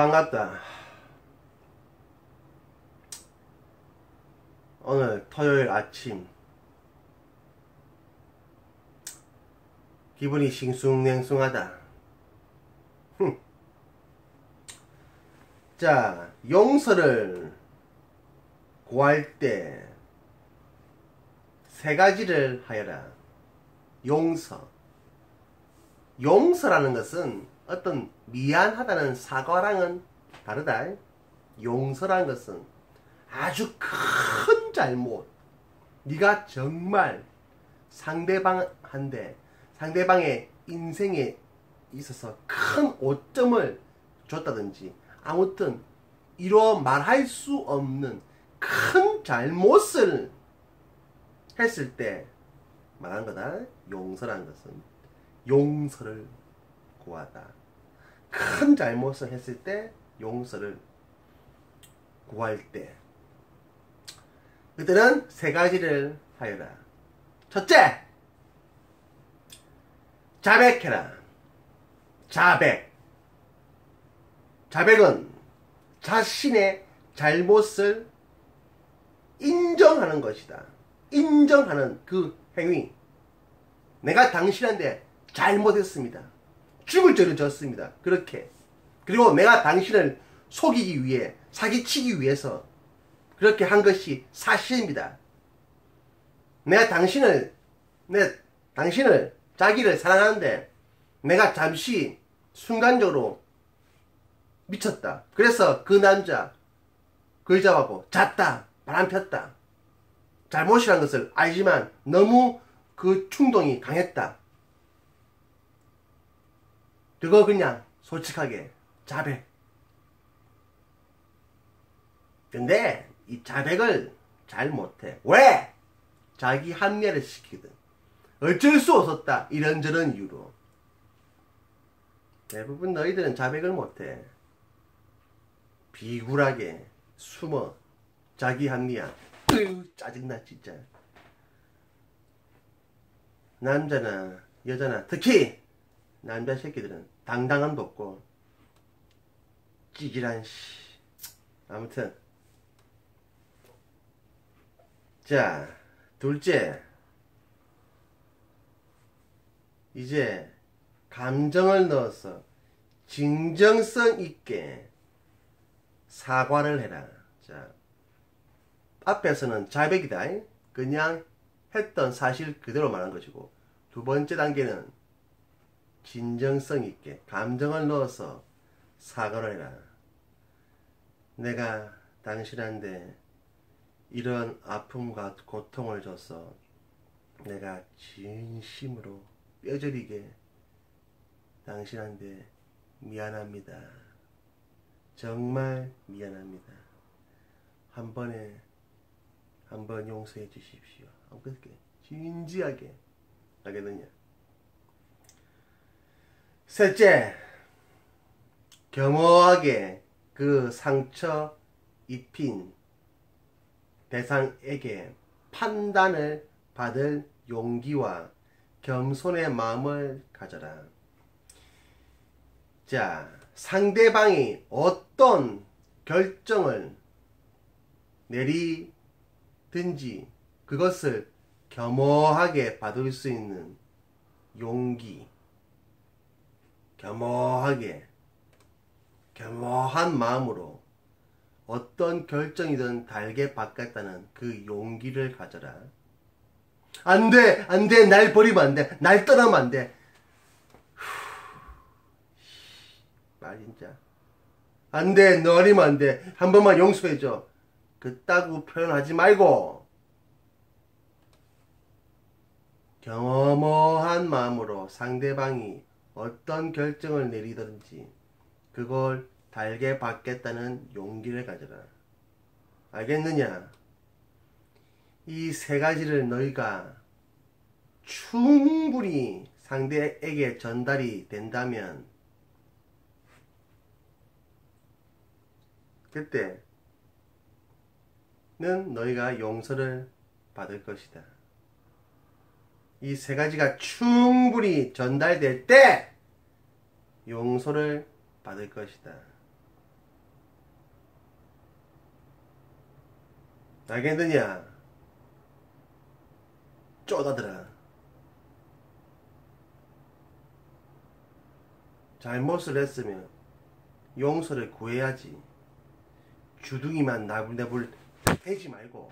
반갑다. 오늘 토요일 아침 기분이 싱숭냉숭하다. 자, 용서를 구할 때 세 가지를 하여라. 용서. 용서라는 것은 어떤 미안하다는 사과랑은 다르다. 용서라는 것은 아주 큰 잘못. 네가 정말 상대방한테 상대방의 인생에 있어서 큰 오점을 줬다든지 아무튼 이로 말할 수 없는 큰 잘못을 했을 때 말한 거다. 용서라는 것은 용서를 구하다. 큰 잘못을 했을 때 용서를 구할 때 그때는 세 가지를 하여라. 첫째, 자백해라. 자백. 자백은 자신의 잘못을 인정하는 것이다. 인정하는 그 행위. 내가 당신한테 잘못했습니다. 죽을 죄를 졌습니다. 그렇게. 그리고 내가 당신을 속이기 위해, 사기치기 위해서 그렇게 한 것이 사실입니다. 내가 당신을, 내, 당신을, 자기를 사랑하는데, 내가 잠시, 순간적으로 미쳤다. 그래서 그 남자, 그 여자하고 잤다. 바람 폈다. 잘못이란 것을 알지만 너무 그 충동이 강했다. 그거 그냥 솔직하게 자백. 근데 이 자백을 잘 못해. 왜? 자기 합리화를 시키거든. 어쩔 수 없었다. 이런저런 이유로. 대부분 너희들은 자백을 못해. 비굴하게 숨어. 자기 합리화. 으유, 짜증나, 진짜. 남자나 여자나 특히 남자 새끼들은 당당함도 없고 찌질한 씨. 아무튼 자 둘째 이제 감정을 넣어서 진정성 있게 사과를 해라. 자 앞에서는 자백이다. 그냥 했던 사실 그대로 말한 것이고 두 번째 단계는 진정성 있게 감정을 넣어서 사과를 해라. 내가 당신한테 이런 아픔과 고통을 줘서 내가 진심으로 뼈저리게 당신한테 미안합니다. 정말 미안합니다. 한 번에 한 번 용서해 주십시오. 그렇게 진지하게 하겠느냐. 셋째, 겸허하게 그 상처 입힌 대상에게 판단을 받을 용기와 겸손의 마음을 가져라. 자, 상대방이 어떤 결정을 내리든지 그것을 겸허하게 받을 수 있는 용기, 겸허하게, 겸허한 마음으로 어떤 결정이든 달게 받겠다는 그 용기를 가져라. 안 돼, 안 돼, 날 버리면 안 돼, 날 떠나면 안 돼. 말 진짜. 안 돼, 너 아니면 안 돼. 한 번만 용서해줘. 그따구 표현하지 말고, 경험한 마음으로 상대방이 어떤 결정을 내리든지 그걸 달게 받겠다는 용기를 가져라. 알겠느냐? 이 세 가지를 너희가 충분히 상대에게 전달이 된다면 그때는 너희가 용서를 받을 것이다. 이 세 가지가 충분히 전달될 때 용서를 받을 것이다. 알겠느냐? 쪼다들아. 잘못을 했으면 용서를 구해야지. 주둥이만 나불나불 패지 말고.